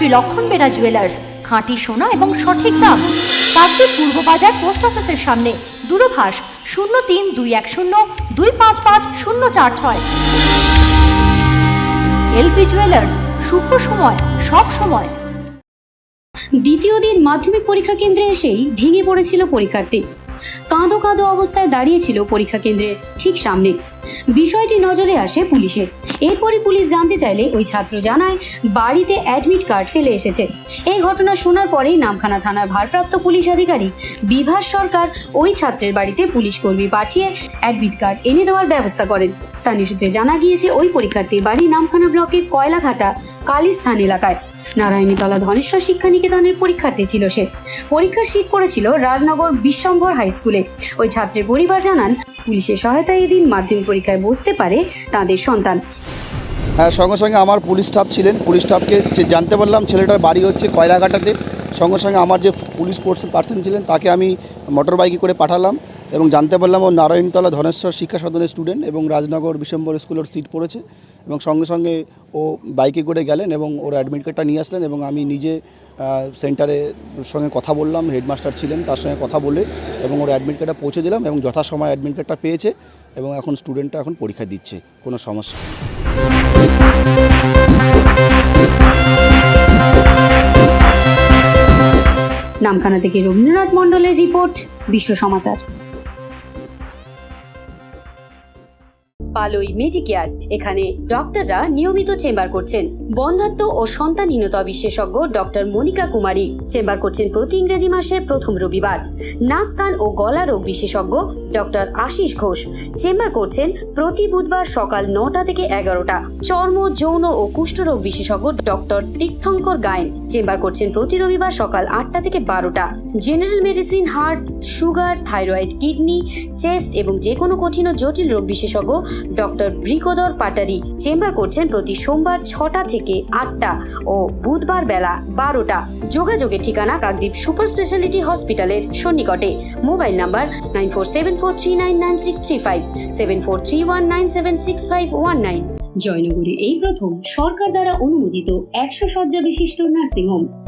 শ্রী লক্ষণ বেড়া জুয়েলার্স খাঁটি সোনা এবং সঠিক দাম। কাকদ্বীপ পূর্ব বাজার পোস্ট অফিসের সামনে, দূরভাষ শূন্য তিন দুই এক শূন্য দুই পাঁচ পাঁচ শূন্য চার ছয়। এলপি জুয়েলার্স শুভ সময়, সব সময়। দ্বিতীয় দিন মাধ্যমিক পরীক্ষা কেন্দ্রে এসেই ভেঙে পড়েছিল পরীক্ষার্থী। কাঁদো কাঁদো অবস্থায় দাঁড়িয়েছিল পরীক্ষা কেন্দ্রের ঠিক সামনে। বিষয়টি নজরে আসে পুলিশের। এরপরই পুলিশ জানতে চাইলে ওই ছাত্র জানায়, বাড়িতে অ্যাডমিট কার্ড ফেলে এসেছে। এই ঘটনা শোনার পরেই নামখানা থানার ভারপ্রাপ্ত পুলিশ আধিকারিক বিভাস সরকার ওই ছাত্রের বাড়িতে পুলিশ কর্মী পাঠিয়ে অ্যাডমিট কার্ড এনে দেওয়ার ব্যবস্থা করেন। স্থানীয় সূত্রে জানা গিয়েছে, ওই পরীক্ষার্থীর বাড়ি নামখানা ব্লকের কয়লাঘাটা, কালিস্থান এলাকায়। নারায়ণীতলা ধনেশ্বর শিক্ষা নিকেতনের পরীক্ষার্থী ছিল সে। পরীক্ষার সিট পড়েছিল রাজনগর বিশ্বম্ভর হাই স্কুলে। ওই ছাত্রের পরিবার জানান পুলিশের সহায়তায় এদিন মাধ্যমিক পরীক্ষায় বসতে পারে তাদের সন্তান। হ্যাঁ সঙ্গে সঙ্গে আমার পুলিশ স্টাফ ছিলেন। পুলিশ স্টাফকে জানতে পারলাম, ছেলেটার বাড়ি হচ্ছে কয়লাঘাটাতে। সঙ্গে সঙ্গে আমার যে পুলিশ পার্সন ছিলেন, তাকে আমি মোটর বাইকে করে পাঠালাম এবং জানতে পারলাম ও নারায়ণতলা ধনেশ্বর শিক্ষা সদনের স্টুডেন্ট এবং রাজনগর বিশ্বম্বর স্কুলের সিট পড়েছে এবং সঙ্গে সঙ্গে ও বাইকে করে গেলেন এবং ওর অ্যাডমিট কার্ডটা নিয়ে আসলেন এবং আমি নিজে সেন্টারের সঙ্গে কথা বললাম হেডমাস্টার ছিলেন তার সঙ্গে কথা বলে এবং ওর অ্যাডমিট কার্ডটা পৌঁছে দিলাম এবং যথাসময় অ্যাডমিট কার্ডটা পেয়েছে এবং এখন স্টুডেন্টটা এখন পরীক্ষা দিচ্ছে, কোনো সমস্যা নামখানা থেকে রবীন্দ্রনাথ মণ্ডলের রিপোর্ট বিশ্ব সমাচার। পালই মেডিকেয়ার। এখানে ডক্টররা নিয়মিত চেম্বার করছেন। বন্ধাত্ম ও সন্তানহীনতা বিশেষজ্ঞ ডক্টর মনিকা কুমারী চেম্বার করছেন প্রতি ইংরেজি মাসের প্রথম রবিবার। নাক, কান ও গলা রোগ বিশেষজ্ঞ ডক্টর আশিস ঘোষ চেম্বার করছেন প্রতি বুধবার সকাল নটা থেকে এগারোটা। চর্ম, যৌন ও কুষ্ঠরোগ বিশেষজ্ঞ ডক্টর তীর্থঙ্কর গায়েন চেম্বার করছেন প্রতি রবিবার সকাল আটটা থেকে বারোটা। General medicine, heart, sugar, thyroid, kidney, chest এবং যে কোনো কঠিন ও জটিল রোগ বিশেষজ্ঞ ডক্টর ব্রিকোদর পাটারি। চেম্বার করছেন প্রতি সোমবার ছটা থেকে আটটা ও বুধবার বেলা বারোটা। যোগাযোগের ঠিকানা কাকদ্বীপ সুপার স্পেশালিটি হসপিটালের সন্নিকটে। Mobile number nine four seven four three nine nine six three five, seven four three one nine seven six five one nine. জয়নগরে এই প্রথম সরকার দ্বারা অনুমোদিত একশো শয্যা বিশিষ্ট নার্সিংহোম।